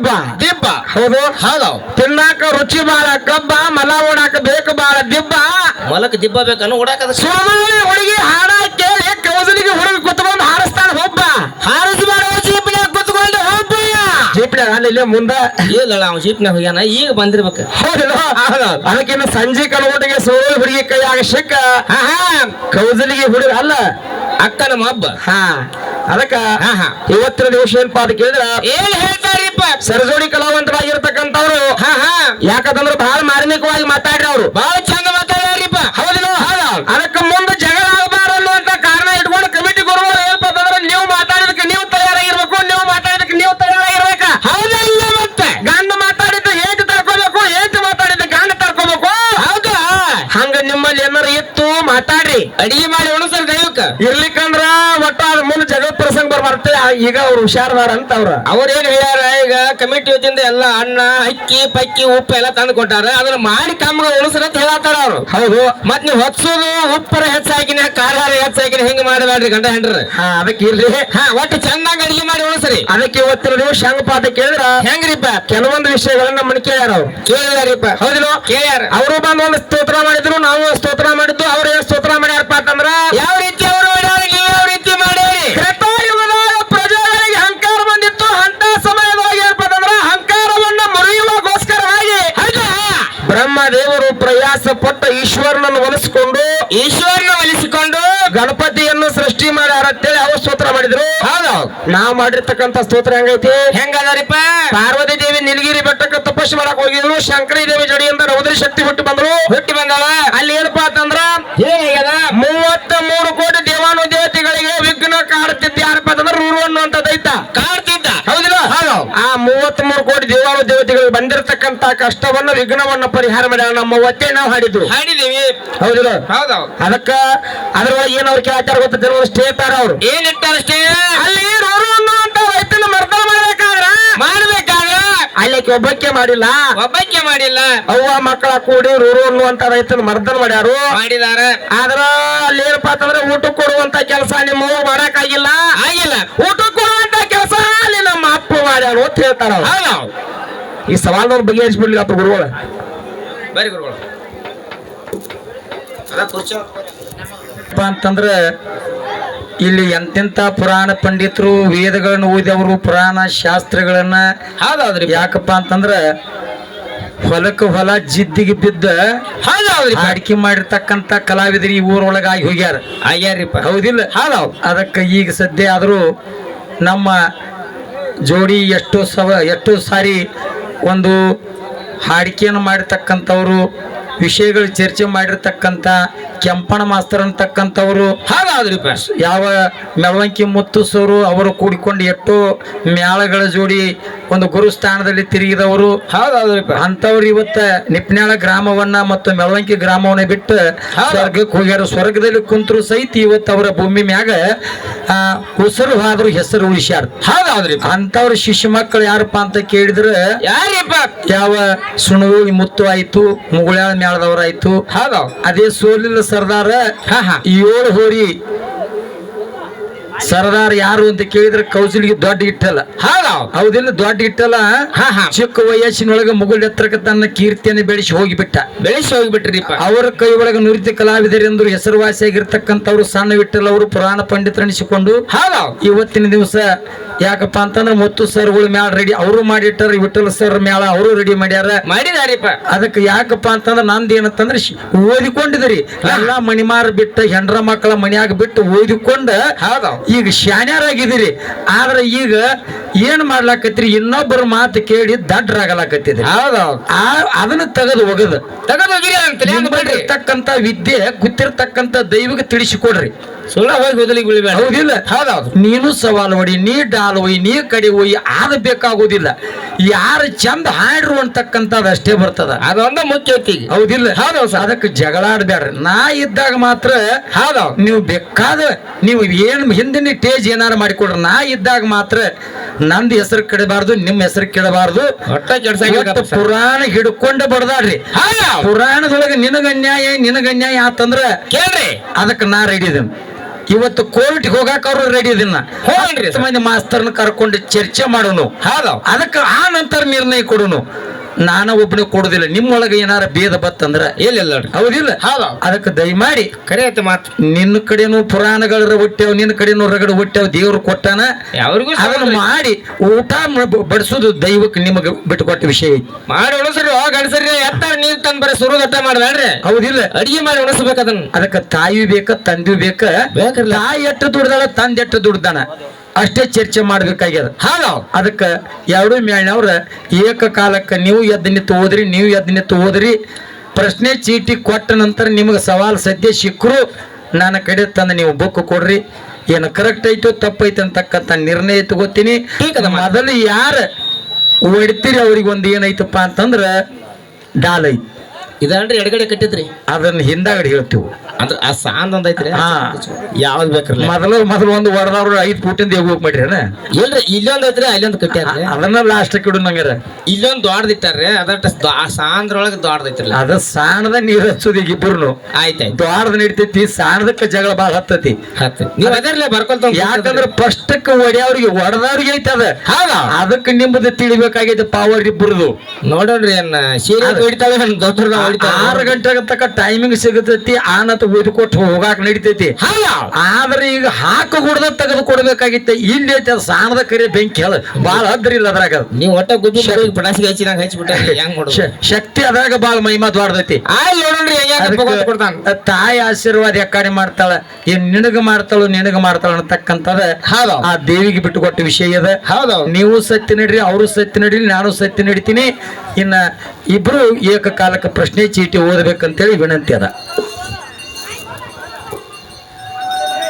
ದಿಬ್ಬ. ದಿಬ್ಬ. ಹೌದು. ಹೌದು. ತಿನ್ನಾಕ ರುಚಿ ಬಾಳ ಕಬ್ಬ ಮಲ ಓಡಾಕ ಬೇಕು ಬಾಳ ದಿಬ್ಬ. ಮಲಕ್ ದಿಬ್ಬ ಬೇಕನ್ನು ಓಡಾಕದ ಸೋಮವಾರ ಹುಡುಗಿ ಹಾಡ ಕೇಳಿ ಕೌಸಲಿಗೆ ಹುಡುಗಿ ಕುತ್ಕೊಂಡು ಹಾರಿಸ್ತಾನ ಒಬ್ಬ ಹಾರಿಸ್ಬಾರ ಜೀಪ್ನ್ಯಾಗ ಕುತ್ಕೊಂಡು ಹೋಗ್ಬಯ್ಯ ಜೀಪ್ನ ಅಲ್ಲಿ ಮುಂದ. ಇಲ್ಲ ಅವ ಜೀಪ್ನ್ಯಾಗ ಹೋಗ್ಯಾನ ಈಗ ಬಂದಿರ್ಬೇಕು. ಹೌದಿಲ್ಲ ಅದಕ್ಕಿನ್ನ ಸಂಜೆ ಕಲ್ಗೊಟ್ಟಿಗೆ ಸೋಲ್ ಹುಡುಗಿ ಕೈಯಾಗ ಸಿಕ್ಕ. ಕೌಸಲಿಗೆ ಹುಡುಗ ಅಲ್ಲ ಅಕ್ಕನ ಮಬ್ಬ. ಹಬ್ಬ ಹಾ. ಅದಕ್ಕ. ಇವತ್ತಿನ ದಿವಸ ಏನಪ್ಪ ಅಂತ ಕೇಳಿದ್ರ? ಏನ್ ಹೇಳ್ತಾರಿಪ್ಪ ಸರಜೋಡಿ ಕಲಾವಂತರಾಗಿರ್ತಕ್ಕಂಥವ್ರು ಹಾ ಹಾ. ಯಾಕಂದ್ರೆ ಬಹಳ ಮಾರ್ಮಿಕವಾಗಿ ಮಾತಾಡ್ರಿ ಅವರು. ಬಹಳ ಚಂದ ಈಗ ಅವ್ರು ಹುಷಾರದಾರ ಅಂತ ಅವ್ರ. ಅವ್ರೇನ್ ಹೇಳ್ಯಾರ ಈಗ ಕಮಿಟಿ ವತಿಯಿಂದ ಎಲ್ಲ ಅನ್ನ ಅಕ್ಕಿ ಪಕ್ಕಿ ಉಪ್ಪು ಎಲ್ಲ ತಂದು ಕೊಟ್ಟಾರ. ಅದನ್ನ ಮಾಡಿ ತಮ್ಗ ಉಳಿಸ್ರ ಅಂತ ಹೇಳತ್ತಾರ ಅವ್ರು. ಹೌದು. ಮತ್ ನೀವು ಹೊತ್ಸೋದು ಉಪ್ಪರ ಹೆಚ್ಚಾಕಿನ ಖಾರ ಹೆಚ್ಚಾಕಿನ ಹೆಂಗ್ ಮಾಡಬೇಡ್ರಿ ಗಂಡ ಹೆಂಡ್ರ. ಹಾ ಅದಕ್ಕೆ ಇಲ್ರಿ ಹಾ ಒಟ್ಟು ಚಂದಂಗ ಅಡಿಗೆ ಮಾಡಿ ಉಳಿಸ್ರಿ. ಅದಕ್ಕೆ ಇವತ್ತಿನ ನೀವು ಶಂಗಪಾತ ಕೇಳಿದ್ರ? ಹೆಂಗ್ರಿಪ್ಪ? ಕೆಲವೊಂದು ವಿಷಯಗಳನ್ನ ಮನೆ ಕೇಳ್ಯಾರ ಅವ್ರು. ಕೇಳಿದಾರಿಪ್ಪ ಹೌದಿಲ್ಲ? ಕೇಳ್ಯಾರ. ಅವರು ಬಂದು ಒಂದು ಸ್ತೋತ್ರ ಮಾಡಿದ್ರು ನಾವು ಸ್ತೋತ್ರ ಮಾಡಿದ್ದು ಅವ್ರು ಏನ್ ಸ್ತೋತ್ರ ಮಾಡ್ಯಾರಪ್ಪ ಅಂತಂದ್ರ? ಯಾವ ರೀತಿ ಅವರು ಪಟ್ಟ ಈಶ್ವರನನ್ನು ಒಲಿಸಿಕೊಂಡು ಈಶ್ವರನ ಒಲಿಸಿಕೊಂಡು ಗಣಪತಿಯನ್ನು ಸೃಷ್ಟಿ ಮಾಡ್ಯಾರ ಅಂತೇಳಿ ಅವ್ರು ಸ್ತೋತ್ರ ಮಾಡಿದ್ರು? ಹೌದು. ನಾವು ಮಾಡಿರ್ತಕ್ಕಂಥ ಸ್ತೋತ್ರ ಹೆಂಗೈತಿ? ಹೆಂಗದಾರಿಪ್ಪ? ಪಾರ್ವತಿ ದೇವಿ ನೀಲಗಿರಿ ಬೆಟ್ಟಕ್ಕೆ ತಪಸ್ಸು ಮಾಡಕ್ ಹೋಗಿದ್ರು ಶಂಕರಿ ದೇವಿ ಜಡಿಯಿಂದ ರೌದ್ರಿ ಶಕ್ತಿ ಹುಟ್ಟಿ ಬಂದ್ರು ಹುಟ್ಟಿ ಬಂದಾಳ ಅಲ್ಲಿ ಏನಪ್ಪಾ ಅಂತಂದ್ರ ಹೇಗದ ಮೂವತ್ತ ಮೂರು ಕೋಟಿ ದೇವಾನು ದೇವತೆಗಳಿಗೆ ವಿಘ್ನ ಕಾಡುತ್ತಿದ್ದ ಯಾರಪ್ಪ ಅಂತಂದ್ರೆ ರೂರು ಅನ್ನುವಂತ ದೈತ ಕಾಡ್ತಿದ್ದ ಹೌದಿಲ್ಲ ಹೌದು. ಆ ಮೂವತ್ತ್ ಮೂರು ಕೋಟಿ ದೇವಾಲಯ ದೇವತೆಗಳು ಬಂದಿರತಕ್ಕಂತ ಕಷ್ಟವನ್ನ ವಿಘ್ನವನ್ನ ಪರಿಹಾರ ಮಾಡ್ಯಾರ ನಮ್ಮ ಒತ್ತೆ ನಾವು ಹಾಡಿದ್ರು. ಹಾಡಿದೀವಿ ಹೌದಿಲ್ಲ? ಹೌದು ಅದಕ್ಕ ಅದ್ರೊಳಗೆ ಏನ್ ಅವ್ರು ಕೇಳ್ತಾರ ಗೊತ್ತಿಲ್ಲ ಸ್ಟೇತಾರ ಅವ್ರು. ಏನ್ ಇಟ್ಟಾರಷ್ಟೇ ಅಲ್ಲಿ ರೂರು ಅನ್ನುವಂತ ರೈತನ ಮರ್ದನ ಮಾಡ್ಬೇಕಾದ್ರ? ಮಾಡ್ಬೇಕಾದ್ರ? ಅಲ್ಲಿ ಆಕಿ ಒಬ್ಬಕ್ಕೆ ಮಾಡಿಲ್ಲ? ಒಬ್ಬಕ್ಕೆ ಮಾಡಿಲ್ಲ. ಅವ್ವ ಮಕ್ಕಳ ಕೂಡಿ ರೂರು ಅನ್ನುವಂತ ರೈತನ ಮರ್ದನ್ ಮಾಡ್ಯಾರು. ಮಾಡಿದಾರ. ಆದ್ರ ಅಲ್ಲಿ ಏನಪ್ಪಾ ಅಂತಂದ್ರೆ ಊಟ ಕೊಡುವಂತ ಕೆಲಸ ನಿಮ್ಮ ಮಾಡಕ್ ಆಗಿಲ್ಲ ಆಗಿಲ್ಲ. ಊಟ ಮಾಡ್ಯಾರು ಅಂತ ಹೇಳ್ತಾರ ಈ ಸವಾಲ್ ಈ ಸವಾಲ್ನವ್ರು ಬಗೆಹರಿಸ್ಬಿಡ್ಲಿ ಅಪ್ಪ ಗುರುಗಳ. ಬರೀ ಗುರುಗಳ. ಅಂತಂದ್ರೆ ಇಲ್ಲಿ ಎಂತೆಂತ ಪುರಾಣ ಪಂಡಿತರು ವೇದಗಳನ್ನು ಓದಿದವರು ಪುರಾಣ ಶಾಸ್ತ್ರಗಳನ್ನ ಹಾಗಾದ್ರೆ ಯಾಕಪ್ಪ ಅಂತಂದ್ರ ಹೊಲಕ್ಕೆ ಹೊಲ ಜಿದ್ದಿಗೆ ಬಿದ್ದ ಹಾಗಾದ್ರಿ ಅಡಿಕೆ ಮಾಡಿರ್ತಕ್ಕಂತ ಕಲಾವಿದರು ಈ ಊರೊಳಗ ಆಗಿ ಹೋಗ್ಯಾರ. ಆಗ್ಯಾರಿಪ್ಪ ಹೌದಿಲ್ಲ? ಹಾಗಾವ್ ಅದಕ್ಕೆ ಈಗ ಸದ್ಯ ಆದರೂ ನಮ್ಮ ಜೋಡಿ ಎಷ್ಟು ಸವ ಎಷ್ಟು ಸಾರಿ ಒಂದು ಹಾಡಿಕೆಯನ್ನು ಮಾಡಿರ್ತಕ್ಕಂಥವ್ರು ವಿಷಯಗಳು ಚರ್ಚೆ ಮಾಡಿರ್ತಕ್ಕಂಥ ಕೆಂಪಣ ಮಾಸ್ತರ್ ಅಂತಕ್ಕಂಥವ್ರು ಹಾಗಾದ್ರಿ ಯಾವ ಮೆಳವಂಕಿ ಮುತ್ತುಸರು ಅವರು ಕೂಡಿಕೊಂಡು ಎಷ್ಟೋ ಮ್ಯಾಳಗಳ ಜೋಡಿ ಒಂದು ಗುರು ಸ್ಥಾನದಲ್ಲಿ ತಿರುಗಿದವರು. ಹಾಗಾದ್ರಿ ಅಂಥವ್ರು ಇವತ್ತ ನಿಪ್ನಾಳ ಗ್ರಾಮವನ್ನ ಮತ್ತು ಮೆಳವಂಕಿ ಗ್ರಾಮವನ್ನ ಬಿಟ್ಟು. ಸ್ವರ್ಗಕ್ಕೆ ಹೋಗ್ಯಾರ. ಸ್ವರ್ಗದಲ್ಲಿ ಕುಂತರು ಸಹಿತ ಇವತ್ತು ಅವರ ಭೂಮಿ ಮ್ಯಾಗ ಉಸಿರು ಹಾದ್ರು ಹೆಸರು ಉಳಿಸ್ಯಾರ ಹೌದಾದ್ರಿ ಅಂತವ್ರ ಶಿಶು ಮಕ್ಕಳು ಯಾರಪ್ಪ ಅಂತ ಕೇಳಿದ್ರೆ ಯಾರಿಪ್ಪ? ಯಾವ ಸುಣುವು ಮುತ್ತು ಆಯ್ತು ಮುಗುಳ್ಯಾಳ ಮ್ಯಾಳದವರಾಯ್ತು ಹಾಗ. ಅದೇ ಸೋಲಿಲ್ಲ ಸರ್ದಾರ ಹಾ ಹಾ. ಏಳು ಹೋರಿ ಸರ್ದಾರ್ ಯಾರು ಅಂತ ಕೇಳಿದ್ರೆ ಕೌಸಲಿಗೆ ದೊಡ್ಡ ಇಟ್ಟಲ್ಲ ಹೌದಿಲ್ಲ ದೊಡ್ಡ ಇಟ್ಟಲ್ಲ ಚಿಕ್ಕ ವಯಸ್ಸಿನೊಳಗೆ ಮುಗುಲ್ ಎತ್ತರಕ್ಕೆ ತನ್ನ ಕೀರ್ತಿಯನ್ನು ಬೆಳೆಸಿ ಹೋಗಿಬಿಟ್ಟ. ಬೆಳೆಸಿ ಹೋಗಿಬಿಟ್ರಿ ಅವರ ಕೈ ಒಳಗೆ ನುರಿತ ಕಲಾವಿದರೆಂದು ಹೆಸರುವಾಸಿಯಾಗಿರ್ತಕ್ಕಂಥವ್ರು ಸಣ್ಣ ವಿಠಲ್ ಅವರು ಪುರಾಣ ಪಂಡಿತರೆನಿಸಿಕೊಂಡು ಹೌದೌದು ಇವತ್ತಿನ ದಿವಸ ಯಾಕಪ್ಪ ಅಂತಂದ್ರೆ ಮತ್ತು ಸರ್ಗಳು ಮ್ಯಾಲ ರೆಡಿ ಅವರು ಮಾಡಿಟ್ಟಾರ ವಿಠಲ್ ಸರ್ ಮೇಳ ಅವರು ರೆಡಿ ಮಾಡ್ಯಾರ. ಮಾಡಿದಾರಿಪ್ಪ. ಅದಕ್ಕೆ ಯಾಕಪ್ಪ ಅಂತಂದ್ರೆ ನಂದು ಏನಂತಂದ್ರೆ ಓದಿಕೊಂಡಿದ್ರಿ. ಎಲ್ಲಾ ಮಣಿಮಾರ ಬಿಟ್ಟು ಹೆಂಡ್ರ ಮಕ್ಕಳ ಮನೆಯಾಗ ಬಿಟ್ಟು ಓದಿಕೊಂಡ ಈಗ ಶಾನ್ಯಾರಾಗಿದ್ದೀರಿ ಆದ್ರೆ ಈಗ ಏನ್ ಮಾಡ್ಲಾಕತ್ರಿ ಇನ್ನೊಬ್ಬರ ಮಾತು ಕೇಳಿ ದಡ್ರಾಗಲಾಕತ್ತಿದ್ರಿ. ಅದನ್ನ ತೆಗೆದು ಒಗದು. ಇರ್ತಕ್ಕಂತ ವಿದ್ಯೆ ಗೊತ್ತಿರ್ತಕ್ಕಂತ ದೈವಕ್ಕೆ ತಿಳಿಸಿಕೊಡ್ರಿ. ಸುಳ್ಳ ಹೋಗಿ ಹೌದಿಲ್ಲ? ಹೌದೌದು. ನೀನು ಸವಾಲು ಹೊಡಿ ನೀ ಡಾಲ್ ಒಯ್ ನೀ ಕಡೆ ಒಯ್ ಆದ ಬೇಕಾಗೋದಿಲ್ಲ. ಯಾರು ಚಂದ ಹಾಡ್ರು ಅಂತಕ್ಕಂಥದ್ದು ಅಷ್ಟೇ ಬರ್ತದ. ಅದೊಂದ ಮುಖ್ಯ ಹೌದಿಲ್ಲ. ಹೌದು ಅದಕ್ಕೆ ಜಗಳಾಡ್ಬೇಡ್ರಿ ನಾ ಇದ್ದಾಗ ಮಾತ್ರ ಹೌದೌದು ನೀವು ಬೇಕಾದ ನೀವು ಏನ್ ಹಿಂದಿನ ಟೇಜ್ ಏನಾರು ಮಾಡಿಕೊಡ್ರಿ. ನಾ ಇದ್ದಾಗ ಮಾತ್ರ ನಂದು ಹೆಸರು ಕೆಡಬಾರ್ದು ನಿಮ್ಮ ಹೆಸರು ಕೆಡಬಾರ್ದು. ಸರ್. ಪುರಾಣ ಹಿಡ್ಕೊಂಡು ಬಡದಾಡ್ರಿ. ಪುರಾಣದೊಳಗೆ ನಿನಗ ಅನ್ಯಾಯ ನಿನಗ ಅನ್ಯಾಯ ಆತಂದ್ರ ಕೇಳ್ರಿ. ಅದಕ್ಕೆ ನಾ ರೆಡಿ ಇವತ್ತು ಕೋರ್ಟ್ಗೆ ಹೋಗಾಕ ಅವ್ರು ರೆಡಿ ಇದನ್ನ. ಹೋಗ್ರಿ ಮಂದಿ ಮಾಸ್ತರ್ನ ಕರ್ಕೊಂಡು ಚರ್ಚೆ ಮಾಡೋನು. ಹೌದಾ. ಅದಕ್ಕೆ ಆ ನಂತರ ನಿರ್ಣಯ ಕೊಡೋನು. ನಾನು ಒಬ್ಬನೇ ಕೊಡುದಿಲ್ಲ. ನಿಮ್ಮೊಳಗೆ ಏನಾರ ಭೇದ ಬತ್ತಂದ್ರ ನೋಡ್ರಿ? ಹೌದಿಲ್ಲ? ಹೌದು. ಅದಕ್ಕೆ ದಯಮಾಡಿ ಕರೆ ಐತೆ ಮಾತು. ನಿನ್ನ ಕಡೆನೂ ಪುರಾಣಗಳ ಹುಟ್ಟ್ಯಾವ ನಿನ್ನ ಕಡೆನೂ ರಗಡ ಹುಟ್ಟ್ಯಾವ ದೇವ್ರು ಕೊಟ್ಟಾನ. ಯಾವ್ರಿಗೂ ಅದನ್ನ ಮಾಡಿ ಊಟ ಬಡಿಸೋದು ದೈವಕ್ಕೆ ನಿಮಗೆ ಬಿಟ್ಟುಕೊಟ್ಟ ವಿಷಯ ಐತಿ. ಮಾಡಿ ಉಣಸ್ರಿ ಹೋಗ ಗಣಸರಿ ಎತ್ತ ನೀರ್ ತಂದ್ ಬರ ಸುರು ದಟ್ಟ ಹೌದಿಲ್ಲ. ಅಡಿಗೆ ಮಾಡಿ ಉಣಸ್ಬೇಕು ಅದನ್ನ. ಅದಕ್ಕೆ ತಾಯಿ ಬೇಕ ತಂದಿ ಬೇಕ. ತಾಯಿ ಎಟ್ಟು ದುಡ್ದಾಳ ತಂದೆ ಎಟ್ಟು ದುಡ್ದಾನ. ಅಷ್ಟೇ ಚರ್ಚೆ ಮಾಡ್ಬೇಕಾಗ್ಯದ. ಹಾಗ ಅದಕ್ಕೆ ಎರಡು ಮೇಳ್ನವ್ರ ಏಕಕಾಲಕ್ಕೆ ನೀವು ಎದ್ದು ನಿಂತು ಓದ್ರಿ ನೀವು ಎದ್ದು ನಿಂತು ಓದ್ರಿ ಪ್ರಶ್ನೆ ಚೀಟಿ ಕೊಟ್ಟ ನಂತರ ನಿಮಗೆ ಸವಾಲ್ ಸದ್ಯ ಸಿಕ್ಕರು ನನ್ನ ಕಡೆ ತಂದು ನೀವು ಬುಕ್ ಕೊಡ್ರಿ. ಏನು ಕರೆಕ್ಟ್ ಐತೋ ತಪ್ಪೈತೆ ಅಂತಕ್ಕಂಥ ನಿರ್ಣಯ ತಗೋತೀನಿ. ಮೊದಲು ಯಾರ ಹೊಡಿತೀರಿ ಅವ್ರಿಗೆ ಒಂದು ಏನೈತಪ್ಪ ಅಂತಂದ್ರೆ ಡಾಲ್. ಐತಿ ಇದನ್ರಿ ಎಡಗಡೆ ಕಟ್ಟಿದ್ರಿ. ಅದನ್ನ ಹಿಂದಾಗಡೆ ಹೇಳ್ತೀವಿ. ಅಂದ್ರ ಆ ಸಾಂದ್ ಒಂದ್ ಐತ್ರಿ ಹಾ. ಯಾವ್ದು ಬೇಕ್ರಿ ಮೊದಲು ಮೊದಲು ಒಂದು ಹೊಡೆದವ್ರು ಐದು ಫೂಟಿಂದ ಹೋಗಿ ಮಾಡ್ರಿ ಇಲ್ರಿ ಇಲ್ಲೊಂದ್ ಐತ್ರಿ ಅಲ್ಲೊಂದ್ ಕಟ್ಟ್ಯಾರ ಅದನ್ನ ಲಾಸ್ಟ್ ಕಿಡು ನಂಗಾರ ಇಲ್ಲೊಂದ್ ದೊಡ್ಡದಿಟ್ಟಾರ್ರಿ ಅದಟ ಸಾಂದ್ರೊಳಗ ದೊಡ್ಡದೈತ್ರಿ ಅದ ಸಾಣದ ನೀರ್ ಹಚ್ಚೋದು ಈಗ ಇಬ್ಬರು ಆಯ್ತಾಯ್ತು ದೊಡ್ಡದ ನಡಿತೈತಿ ಸಾಣದಕ್ಕ ಜಗಳ ಬಾಳ ಹತ್ತತಿ. ಹತ್ತು. ನೀವ್ ಅದರ್ಲೆ ಬರ್ಕೊಳ್ತ ಯಾಕಂದ್ರ ಫಸ್ಟಕ್ಕ ಒಡೆಯವ್ರಿಗೆ ಒಡೆದವ್ರಿಗೆ ಐತೆ ಅದ. ಅದಕ್ಕೆ ನಿಮ್ಮದು ತಿಳಿಬೇಕಾಗೈತೆ ಪವರ್ ಇಬ್ಬರದು. ನೋಡೋಣ್ರಿ ಅನ್ನ ಸೀರೆ ಹೊಡಿತಾಳೆ ದೊಡ್ಡ ಆರು ಗಂಟೆ ತಕ್ಕ ಟೈಮಿಂಗ್ ಸಿಗತೈತಿ ಆನತ್ ಒಯ್ದು ಕೊಟ್ಟು ಹೋಗಾಕ್ ನಡಿತೈತಿ. ಹೌದಾ. ಆದ್ರೆ ಈಗ ಹಾಕ ಗುಡ್ದ ತೆಗೆದು ಕೊಡ್ಬೇಕಾಗಿತ್ತು. ಇಲ್ಲಿ ಐತಿ ಅದು ಸಾಣದ ಕರೆ ಬೆಂಕಿ ಅದ. ಬಾಳ ಹದ್ರಿ ಇಲ್ಲ ಅದ್ರಾಗ ನೀವು ಒಟ್ಟ ಗುದ್ದು ಪಟಾಸಿಗೆ ನಂಗೆ ಹಚ್ಚಿಬಿಟ್ಟ ಹೆಂಗ್ ಮಾಡೋದು? ಶಕ್ತಿ ಅದ್ರಾಗ ಬಾಳ ಮಹಿಮಾ ದ್ವಾಡ್ದೈತಿ ತಾಯಿ ಆಶೀರ್ವಾದ ಯಾಕಡೆ ಮಾಡ್ತಾಳ. ಏನ್ ನಿನಗ ಮಾಡ್ತಾಳು ನಿನಗ ಮಾಡ್ತಾಳ ಅಂತಕ್ಕಂಥದ ಹೌದು. ಆ ದೇವಿಗೆ ಬಿಟ್ಟುಕೊಟ್ಟ ವಿಷಯ ಅದ ಹೌದು. ನೀವು ಸತ್ಯ ನಡ್ರಿ ಅವರು ಸತ್ಯ ನಡ್ರಿ ನಾನು ಸತ್ಯ ನಡಿತೀನಿ. ಇನ್ನ ಇಬ್ರು ಏಕಕಾಲಕ್ಕೆ ಪ್ರಶ್ನೆ ಚೀಟಿ ಓದಬೇಕಂತೇಳಿ ವಿನಂತಿ ಅದ.